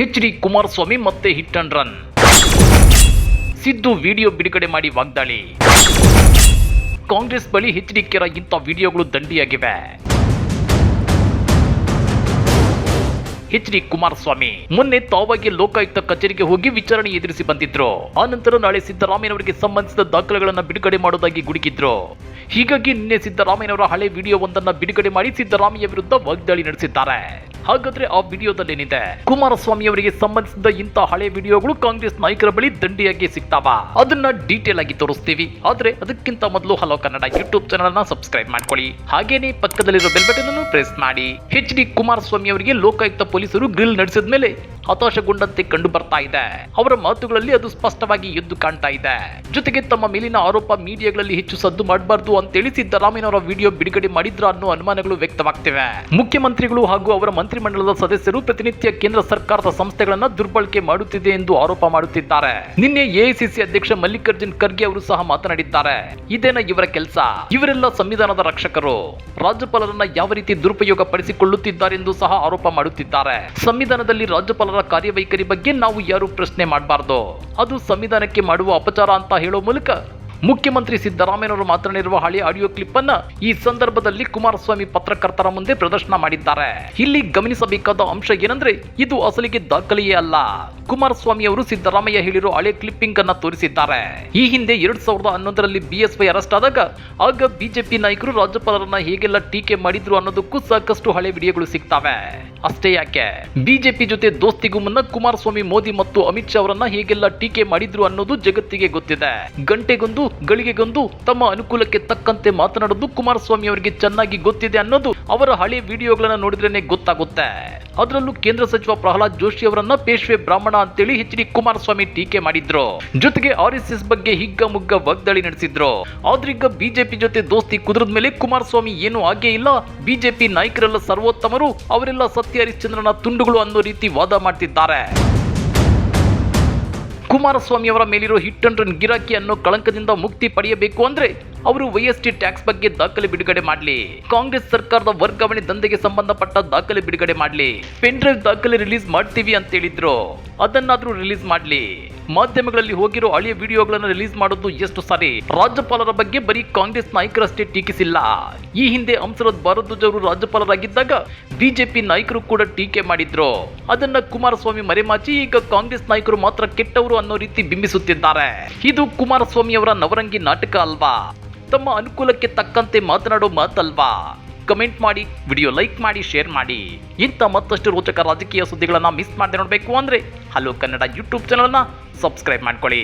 H D Kumaraswamy ಮತ್ತೆ hit and run Siddu video ಬಿಡುಗಡೆ ಮಾಡಿ ವಾಗ್ದಾಳಿ. ಕಾಂಗ್ರೆಸ್ ಬಳಿ ಎಚ್ ಡಿ ಕೆರ ಇಂಥ ವಿಡಿಯೋಗಳು ದಂಡಿಯಾಗಿವೆ. ಎಚ್ ಡಿ ಕುಮಾರಸ್ವಾಮಿ, ಮೊನ್ನೆ ತಾವಾಗಿ ಲೋಕಾಯುಕ್ತ ಕಚೇರಿಗೆ ಹೋಗಿ ವಿಚಾರಣೆ ಎದುರಿಸಿ ಬಂದಿದ್ರು. ಆ ನಂತರ ನಾಳೆ ಸಿದ್ದರಾಮಯ್ಯನವರಿಗೆ ಸಂಬಂಧಿಸಿದ ದಾಖಲೆಗಳನ್ನು ಬಿಡುಗಡೆ ಮಾಡೋದಾಗಿ ಗುಡುಗಿದ್ರು. ಹೀಗಾಗಿ ನಿನ್ನೆ ಸಿದ್ದರಾಮಯ್ಯನವರ ಹಳೆ ವಿಡಿಯೋವೊಂದನ್ನು ಬಿಡುಗಡೆ ಮಾಡಿ ಸಿದ್ದರಾಮಯ್ಯ ವಿರುದ್ಧ ವಾಗ್ದಾಳಿ ನಡೆಸಿದ್ದಾರೆ. ಹಾಗಾದ್ರೆ ಆ ವಿಡಿಯೋದಲ್ಲೇನಿದೆ ಕುಮಾರಸ್ವಾಮಿ ಅವರಿಗೆ ಸಂಬಂಧಿಸಿದ ಇಂತಹ ಹಳೆ ವಿಡಿಯೋಗಳು ಕಾಂಗ್ರೆಸ್ ನಾಯಕರ ಬಳಿ ದಂಡಿಯಾಗಿ ಸಿಗ್ತಾವ. ಅದನ್ನ ಡೀಟೇಲ್ ಆಗಿ ತೋರಿಸ್ತೀವಿ. ಆದ್ರೆ ಅದಕ್ಕಿಂತ ಮೊದಲು ಹಲೋ ಕನ್ನಡ ಯೂಟ್ಯೂಬ್ ಚಾನಲ್ ಅನ್ನ ಸಬ್ಸ್ಕ್ರೈಬ್ ಮಾಡ್ಕೊಳ್ಳಿ. ಹಾಗೇನೆ ಪಕ್ಕದಲ್ಲಿರೋ ಬೆಲ್ ಬಟನ್ ಅನ್ನು ಪ್ರೆಸ್ ಮಾಡಿ. ಎಚ್ ಡಿ ಕುಮಾರಸ್ವಾಮಿ ಅವರಿಗೆ ಲೋಕಾಯುಕ್ತ ಪೊಲೀಸರು ಗ್ರಿಲ್ ನಡೆಸಿದ ಮೇಲೆ ಹತಾಶಗೊಂಡಂತೆ ಕಂಡು ಬರ್ತಾ ಇದೆ. ಅವರ ಮಾತುಗಳಲ್ಲಿ ಅದು ಸ್ಪಷ್ಟವಾಗಿ ಎದ್ದು ಕಾಣ್ತಾ ಇದೆ. ಜೊತೆಗೆ ತಮ್ಮ ಮೇಲಿನ ಆರೋಪ ಮೀಡಿಯಾಗಳಲ್ಲಿ ಹೆಚ್ಚು ಸದ್ದು ಮಾಡಬಾರ್ದು ಅಂತೇಳಿ ಸಿದ್ದರಾಮಯ್ಯನವರ ವಿಡಿಯೋ ಬಿಡುಗಡೆ ಮಾಡಿದ್ರ ಅನ್ನೋ ಅನುಮಾನಗಳು ವ್ಯಕ್ತವಾಗ್ತಿವೆ. ಮುಖ್ಯಮಂತ್ರಿಗಳು ಹಾಗೂ ಅವರ ಮಂತ್ರಿಮಂಡಲದ ಸದಸ್ಯರು ಪ್ರತಿನಿತ್ಯ ಕೇಂದ್ರ ಸರ್ಕಾರದ ಸಂಸ್ಥೆಗಳನ್ನ ದುರ್ಬಳಕೆ ಮಾಡುತ್ತಿದೆ ಎಂದು ಆರೋಪ ಮಾಡುತ್ತಿದ್ದಾರೆ. ನಿನ್ನೆ ಎಐಸಿಸಿ ಅಧ್ಯಕ್ಷ ಮಲ್ಲಿಕಾರ್ಜುನ್ ಖರ್ಗೆ ಅವರು ಸಹ ಮಾತನಾಡಿದ್ದಾರೆ. ಇದೇನ ಇವರ ಕೆಲಸ? ಇವರೆಲ್ಲ ಸಂವಿಧಾನದ ರಕ್ಷಕರು. ರಾಜ್ಯಪಾಲರನ್ನ ಯಾವ ರೀತಿ ದುರುಪಯೋಗ ಪಡಿಸಿಕೊಳ್ಳುತ್ತಿದ್ದಾರೆಂದು ಸಹ ಆರೋಪ ಮಾಡುತ್ತಿದ್ದಾರೆ. ಸಂವಿಧಾನದಲ್ಲಿ ರಾಜ್ಯಪಾಲರ ಕಾರ್ಯವೈಖರಿ ಬಗ್ಗೆ ನಾವು ಯಾರು ಪ್ರಶ್ನೆ ಮಾಡಬಾರ್ದು. ಅದು ಸಂವಿಧಾನಕ್ಕೆ ಮಾಡುವ ಅಪಚಾರ ಅಂತ ಹೇಳೋ ಮೂಲಕ ಮುಖ್ಯಮಂತ್ರಿ ಸಿದ್ದರಾಮಯ್ಯನವರು ಮಾತನಾಡಿರುವ ಹಳೆ ಆಡಿಯೋ ಕ್ಲಿಪ್ ಅನ್ನ ಈ ಸಂದರ್ಭದಲ್ಲಿ ಕುಮಾರಸ್ವಾಮಿ ಪತ್ರಕರ್ತರ ಮುಂದೆ ಪ್ರದರ್ಶನ ಮಾಡಿದ್ದಾರೆ. ಇಲ್ಲಿ ಗಮನಿಸಬೇಕಾದ ಅಂಶ ಏನಂದ್ರೆ ಇದು ಅಸಲಿಗೆ ದಾಖಲೆಯೇ ಅಲ್ಲ. ಕುಮಾರಸ್ವಾಮಿ ಅವರು ಸಿದ್ದರಾಮಯ್ಯ ಹೇಳಿರೋ ಹಳೆ ಕ್ಲಿಪ್ಪಿಂಗ್ ಅನ್ನ ತೋರಿಸಿದ್ದಾರೆ. ಈ ಹಿಂದೆ ಎರಡ್ ಸಾವಿರದ ಹನ್ನೊಂದರಲ್ಲಿ ಬಿಎಸ್ವೈ ಅರೆಸ್ಟ್ ಆದಾಗ ಆಗ ಬಿಜೆಪಿ ನಾಯಕರು ರಾಜ್ಯಪಾಲರನ್ನ ಹೇಗೆಲ್ಲ ಟೀಕೆ ಮಾಡಿದ್ರು ಅನ್ನೋದಕ್ಕೂ ಸಾಕಷ್ಟು ಹಳೆ ವಿಡಿಯೋಗಳು ಸಿಗ್ತವೆ. ಅಷ್ಟೇ ಯಾಕೆ? ಬಿಜೆಪಿ ಜೊತೆ ದೋಸ್ತಿಗೂ ಮುನ್ನ ಕುಮಾರಸ್ವಾಮಿ, ಮೋದಿ ಮತ್ತು ಅಮಿತ್ ಶಾ ಅವರನ್ನ ಹೇಗೆಲ್ಲ ಟೀಕೆ ಮಾಡಿದ್ರು ಅನ್ನೋದು ಜಗತ್ತಿಗೆ ಗೊತ್ತಿದೆ. ಗಂಟೆಗೊಂದು, ಗಳಿಗೆಗೊಂದು ತಮ್ಮ ಅನುಕೂಲಕ್ಕೆ ತಕ್ಕಂತೆ ಮಾತನಾಡೋದು ಕುಮಾರಸ್ವಾಮಿ ಅವರಿಗೆ ಚೆನ್ನಾಗಿ ಗೊತ್ತಿದೆ ಅನ್ನೋದು ಅವರ ಹಳೆ ವಿಡಿಯೋಗಳನ್ನ ನೋಡಿದ್ರೇನೆ ಗೊತ್ತಾಗುತ್ತೆ. ಅದರಲ್ಲೂ ಕೇಂದ್ರ ಸಚಿವ ಪ್ರಹ್ಲಾದ್ ಜೋಶಿ ಅವರನ್ನ ಪೇಶ್ವೆ ಬ್ರಾಹ್ಮಣ ಅಂತೇಳಿ ಹೆಚ್ ಡಿ ಕುಮಾರಸ್ವಾಮಿ ಟೀಕೆ ಮಾಡಿದ್ರು. ಜೊತೆಗೆ ಆರ್ ಬಗ್ಗೆ ಹಿಗ್ಗ ಮುಗ್ಗ ವಾಗ್ದಾಳಿ ನಡೆಸಿದ್ರು. ಆದ್ರೀಗ ಬಿಜೆಪಿ ಜೊತೆ ದೋಸ್ತಿ ಕುದುರದ ಮೇಲೆ ಕುಮಾರಸ್ವಾಮಿ ಏನು ಆಗೇ ಇಲ್ಲ. ಬಿಜೆಪಿ ನಾಯಕರೆಲ್ಲ ಸರ್ವೋತ್ತಮರು, ಅವರೆಲ್ಲ ಸತ್ಯ ಹರಿಶ್ಚಂದ್ರನ ತುಂಡುಗಳು ಅನ್ನೋ ರೀತಿ ವಾದ ಮಾಡ್ತಿದ್ದಾರೆ. ಕುಮಾರಸ್ವಾಮಿ ಅವರ ಮೇಲಿರೋ ಹಿಟ್ ಅಂಡ್ ರನ್ ಗಿರಾಕಿ ಅನ್ನೋ ಕಳಂಕದಿಂದ ಮುಕ್ತಿ ಪಡೆಯಬೇಕು ಅಂದ್ರೆ ಅವರು ವೈಎಸ್ಟಿ ಟ್ಯಾಕ್ಸ್ ಬಗ್ಗೆ ದಾಖಲೆ ಬಿಡುಗಡೆ ಮಾಡಲಿ. ಕಾಂಗ್ರೆಸ್ ಸರ್ಕಾರದ ವರ್ಗಾವಣೆ ದಂಧೆಗೆ ಸಂಬಂಧಪಟ್ಟ ದಾಖಲೆ ಬಿಡುಗಡೆ ಮಾಡಲಿ. ಪೆನ್ ಡ್ರೈವ್ ದಾಖಲೆ ರಿಲೀಸ್ ಮಾಡ್ತೀವಿ ಅಂತ ಹೇಳಿದ್ರು. ಅದನ್ನಾದ್ರೂ ರಿಲೀಸ್ ಮಾಡಲಿ. ಮಾಧ್ಯಮಗಳಲ್ಲಿ ಹೋಗಿರೋ ಹಳೆಯ ವಿಡಿಯೋಗಳನ್ನು ರಿಲೀಸ್ ಮಾಡೋದು ಎಷ್ಟು ಸರಿ? ರಾಜ್ಯಪಾಲರ ಬಗ್ಗೆ ಬರೀ ಕಾಂಗ್ರೆಸ್ ನಾಯಕರಷ್ಟೇ ಟೀಕಿಸಿಲ್ಲ. ಈ ಹಿಂದೆ ಹಂಸರಥ್ ಭಾರದ್ವಾಜ್ ರಾಜ್ಯಪಾಲರಾಗಿದ್ದಾಗ ಬಿಜೆಪಿ ನಾಯಕರು ಕೂಡ ಟೀಕೆ ಮಾಡಿದ್ರು. ಅದನ್ನ ಕುಮಾರಸ್ವಾಮಿ ಮರೆಮಾಚಿ ಈಗ ಕಾಂಗ್ರೆಸ್ ನಾಯಕರು ಮಾತ್ರ ಕೆಟ್ಟವರು ಅನ್ನೋ ರೀತಿ ಬಿಂಬಿಸುತ್ತಿದ್ದಾರೆ. ಇದು ಕುಮಾರಸ್ವಾಮಿ ಅವರ ನವರಂಗಿ ನಾಟಕ ಅಲ್ವಾ? ತಮ್ಮ ಅನುಕೂಲಕ್ಕೆ ತಕ್ಕಂತೆ ಮಾತನಾಡೋ ಮಾತಲ್ವಾ? ಕಮೆಂಟ್ ಮಾಡಿ ವಿಡಿಯೋ ಲೈಕ್ ಮಾಡಿ ಶೇರ್ ಮಾಡಿ. ಇಂಥ ಮತ್ತಷ್ಟು ರೋಚಕ ರಾಜಕೀಯ ಸುದ್ದಿಗಳನ್ನು ಮಿಸ್ ಮಾಡದೆ ನೋಡಬೇಕು ಅಂದರೆ ಹಲೋ ಕನ್ನಡ ಯೂಟ್ಯೂಬ್ ಚಾನಲ್ನ ಸಬ್ಸ್ಕ್ರೈಬ್ ಮಾಡ್ಕೊಳ್ಳಿ.